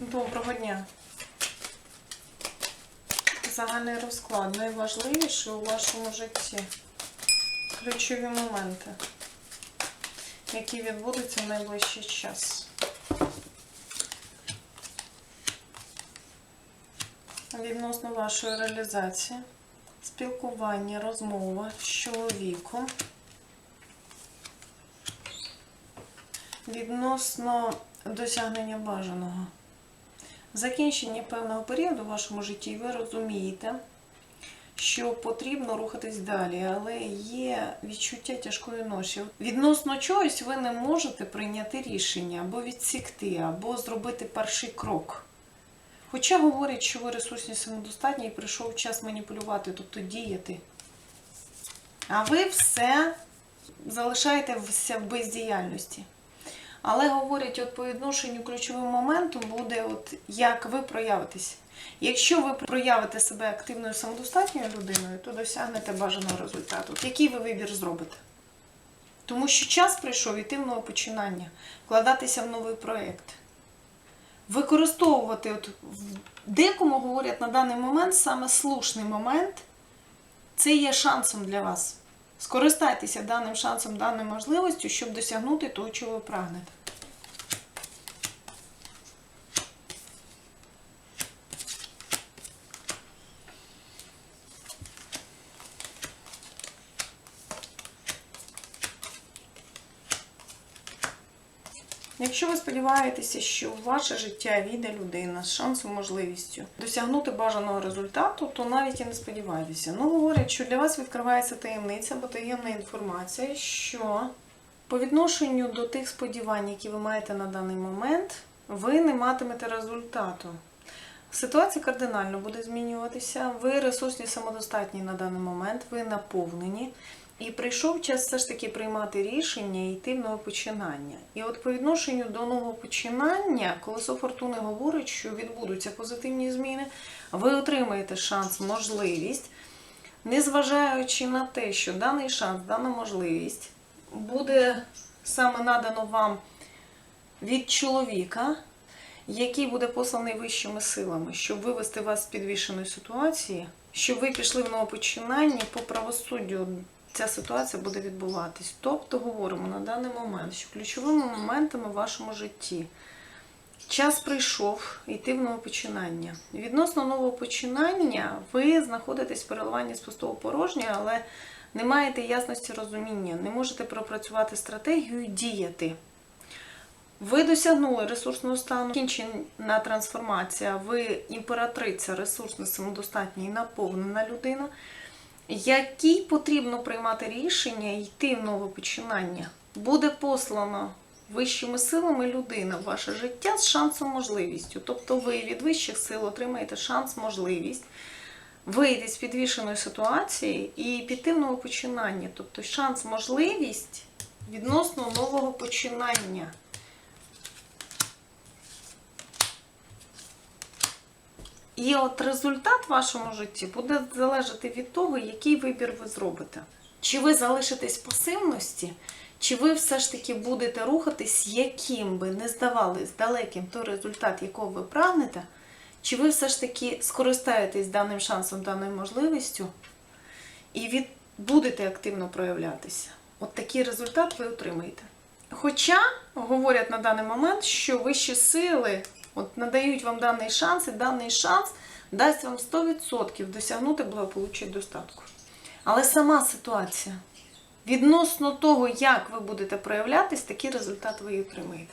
Доброго дня. Загальний розклад. Найважливіше у вашому житті. Ключові моменти, які відбудуться в найближчий час. Відносно вашої реалізації, спілкування, розмова з чоловіком. Відносно досягнення бажаного. Закінчення певного періоду в вашому житті ви розумієте, що потрібно рухатись далі, але є відчуття тяжкої ноші. Відносно чогось ви не можете прийняти рішення або відсікти, або зробити перший крок. Хоча говорять, що ви ресурсні самодостатні і прийшов час маніпулювати, тобто діяти. А ви все залишаєтеся в бездіяльності. Але говорять, от по відношенню ключовим моментом буде, от як ви проявитесь. Якщо ви проявите себе активною самодостатньою людиною, то досягнете бажаного результату. От який ви вибір зробите? Тому що час прийшов іти нове починання, вкладатися в новий проєкт. Використовувати, от в- декому говорять на даний момент саме слушний момент, це є шансом для вас. Скористайтеся даним шансом, даною можливістю, щоб досягнути того, чого ви прагнете. Якщо ви сподіваєтеся, що в ваше життя війде людина з шансом, можливістю досягнути бажаного результату, то навіть і не сподівайтеся. Ну, говорять, що для вас відкривається таємниця або таємна інформація, що по відношенню до тих сподівань, які ви маєте на даний момент, ви не матимете результату. Ситуація кардинально буде змінюватися. Ви ресурсні самодостатні на даний момент, ви наповнені. І прийшов час все ж таки приймати рішення і йти в нове починання. І от по відношенню до нового починання, колесо фортуни говорить, що відбудуться позитивні зміни, ви отримаєте шанс, можливість, незважаючи на те, що даний шанс, дана можливість буде саме надано вам від чоловіка, який буде посланий вищими силами, щоб вивести вас з підвішеної ситуації, щоб ви пішли в новопочинання по правосуддю. Ця ситуація буде відбуватись. Тобто говоримо на даний момент, що ключовими моментами в вашому житті час прийшов йти в новопочинання. Відносно нового починання ви знаходитесь в переливанні з пустого порожнього, але не маєте ясності розуміння, не можете пропрацювати стратегію і діяти. Ви досягнули ресурсного стану, кінчена трансформація, ви імператриця, ресурсна, самодостатня і наповнена людина, якій потрібно приймати рішення і йти в нове починання. Буде послано вищими силами людина в ваше життя з шансом можливістю. Тобто ви від вищих сил отримаєте шанс, можливість вийти з підвішеної ситуації і піти в нове починання. Тобто шанс, можливість відносно нового починання. І от результат в вашому житті буде залежати від того, який вибір ви зробите. Чи ви залишитесь пасивності, чи ви все ж таки будете рухатись, яким би не здавались далеким той результат, якого ви прагнете, чи ви все ж таки скористаєтесь даним шансом, даною можливістю і від... будете активно проявлятися. От такий результат ви отримаєте. Хоча говорять на даний момент, що вищі сили от надають вам даний шанс, і даний шанс дасть вам 100% досягнути благополуччя і достатку. Але сама ситуація, відносно того, як ви будете проявлятись, такий результат ви і отримаєте.